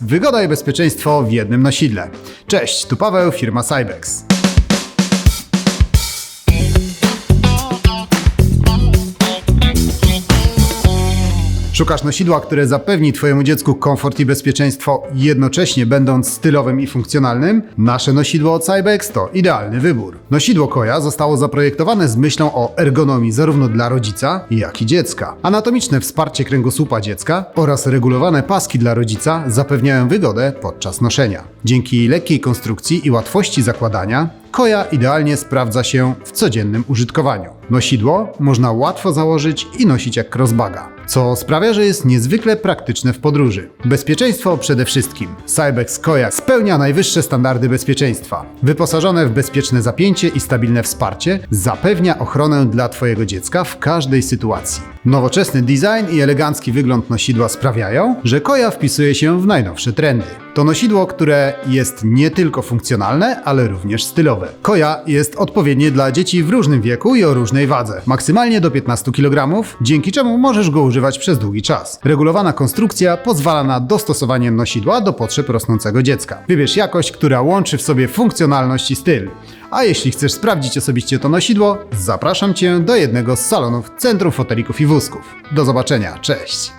Wygoda i bezpieczeństwo w jednym nosidle. Cześć, tu Paweł, firma Cybex. Szukasz nosidła, które zapewni Twojemu dziecku komfort i bezpieczeństwo, jednocześnie będąc stylowym i funkcjonalnym? Nasze nosidło od Cybex to idealny wybór. Nosidło Koja zostało zaprojektowane z myślą o ergonomii zarówno dla rodzica, jak i dziecka. Anatomiczne wsparcie kręgosłupa dziecka oraz regulowane paski dla rodzica zapewniają wygodę podczas noszenia. Dzięki lekkiej konstrukcji i łatwości zakładania, Koja idealnie sprawdza się w codziennym użytkowaniu. Nosidło można łatwo założyć i nosić jak crossbaga, co sprawia, że jest niezwykle praktyczne w podróży. Bezpieczeństwo przede wszystkim. Cybex Koja spełnia najwyższe standardy bezpieczeństwa. Wyposażone w bezpieczne zapięcie i stabilne wsparcie, zapewnia ochronę dla Twojego dziecka w każdej sytuacji. Nowoczesny design i elegancki wygląd nosidła sprawiają, że Koja wpisuje się w najnowsze trendy. To nosidło, które jest nie tylko funkcjonalne, ale również stylowe. Koja jest odpowiednie dla dzieci w różnym wieku i o różnej wadze, maksymalnie do 15 kg, dzięki czemu możesz go używać przez długi czas. Regulowana konstrukcja pozwala na dostosowanie nosidła do potrzeb rosnącego dziecka. Wybierz jakość, która łączy w sobie funkcjonalność i styl. A jeśli chcesz sprawdzić osobiście to nosidło, zapraszam Cię do jednego z salonów Centrum Fotelików i Wózków. Do zobaczenia, cześć!